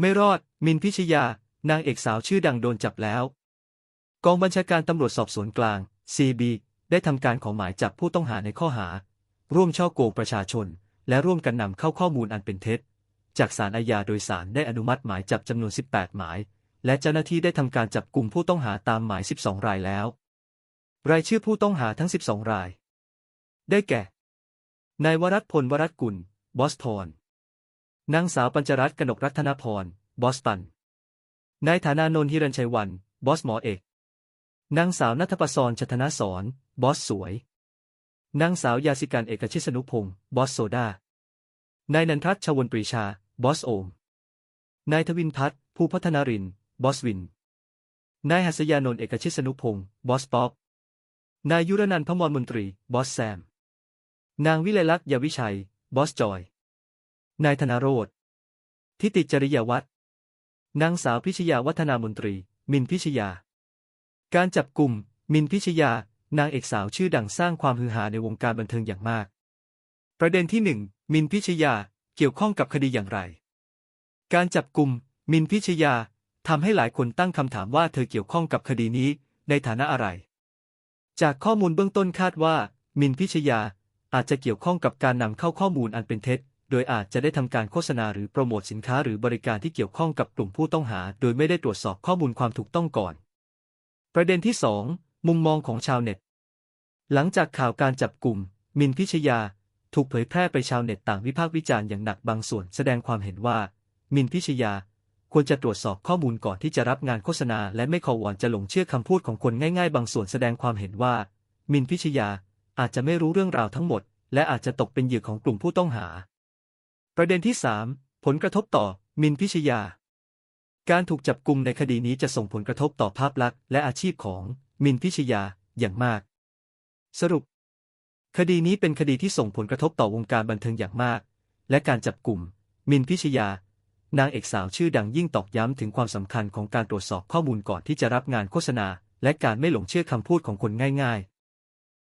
ไม่รอด มินพิชยา นางเอกสาวชื่อดังโดนจับแล้ว กองบัญชาการตำรวจสอบสวนกลาง CB ได้ทำการขอหมายจับผู้ต้องหาในข้อหา ร่วมช่อโกงประชาชน และร่วมกันนำเข้าข้อมูลอันเป็นเท็จ จากศาลอาญาโดยสารได้อนุมัติหมายจับจำนวน 18 หมาย และเจ้าหน้าที่ได้ทำการจับกลุ่มผู้ต้องหาตามหมาย 12 รายแล้ว รายชื่อผู้ต้องหาทั้ง 12 ราย ได้แก่ นายวรัตพลวรัตกุล บอสทอน นางสาวปัญจรัตน์กนกรัตนพร บอสตัน นายฐานานนท์ฮิรัญชัยวัน บอสหมอเอก นางสาวนัทประสรชธนาสอน บอสสวย นางสาวยาสิการเอกชิสนุพงศ์ บอสโซดา นายนันทัศชวนปรีชา บอสโอม นายทวินพัฒน์ภูพัฒนารินทร์บอสวิน นายหัสยานนท์เอกชิสนุพงศ์ บอสป๊อก นายยุรนันท์พมรมนตรี บอสแซม นางวิไลลักษณ์ยาวิชัย บอสจอย นายธนโรธทิติจริยวัฒน์นางสาวพิชยาวัฒนามนตรี มินพิชยา การจับกลุ่ม มินพิชยา นางเอกสาวชื่อดังสร้างความฮือฮาในวงการบันเทิงอย่างมาก ประเด็นที่หนึ่งมินพิชยาเกี่ยวข้องกับคดีอย่างไร การจับกลุ่ม มินพิชยาทำให้หลายคนตั้งคำถามว่าเธอเกี่ยวข้องกับคดีนี้ในฐานะอะไร จากข้อมูลเบื้องต้นคาดว่า มินพิชยาอาจจะเกี่ยวข้องกับการนำเข้าข้อมูลอันเป็นเท็จ โดยอาจจะได้ทำการโฆษณาหรือโปรโมทสินค้าหรือบริการที่เกี่ยวข้องกับกลุ่มผู้ต้องหา โดยไม่ได้ตรวจสอบข้อมูลความถูกต้องก่อน ประเด็นที่ 2 มุมมองของชาวเน็ต หลังจากข่าวการจับกลุ่ม มินพิชยา ถูกเผยแพร่ไปชาวเน็ตต่างวิพากษ์วิจารณ์อย่างหนักบางส่วนแสดงความเห็นว่า มินพิชยา ควรจะตรวจสอบข้อมูลก่อนที่จะรับงานโฆษณา และไม่ขอวอนจะหลงเชื่อคำพูดของคนง่าย ๆ บางส่วนแสดงความเห็นว่า มินพิชยาอาจจะไม่รู้เรื่องราวทั้งหมด และอาจจะตกเป็นเหยื่อของกลุ่มผู้ต้องหา ประเด็นที่ 3 ผลกระทบต่อ มินพิชยา การถูกจับกลุ่มในคดีนี้จะส่งผลกระทบต่อภาพลักษณ์และอาชีพของ มินพิชยาอย่างมาก สรุป คดีนี้เป็นคดีที่ส่งผลกระทบต่อวงการบันเทิงอย่างมาก และการจับกลุ่ม มินพิชยา นางเอกสาวชื่อดังยิ่งตอกย้ำถึงความสำคัญของการตรวจสอบข้อมูลก่อนที่จะรับงานโฆษณา และการไม่หลงเชื่อคำพูดของคนง่าย ๆ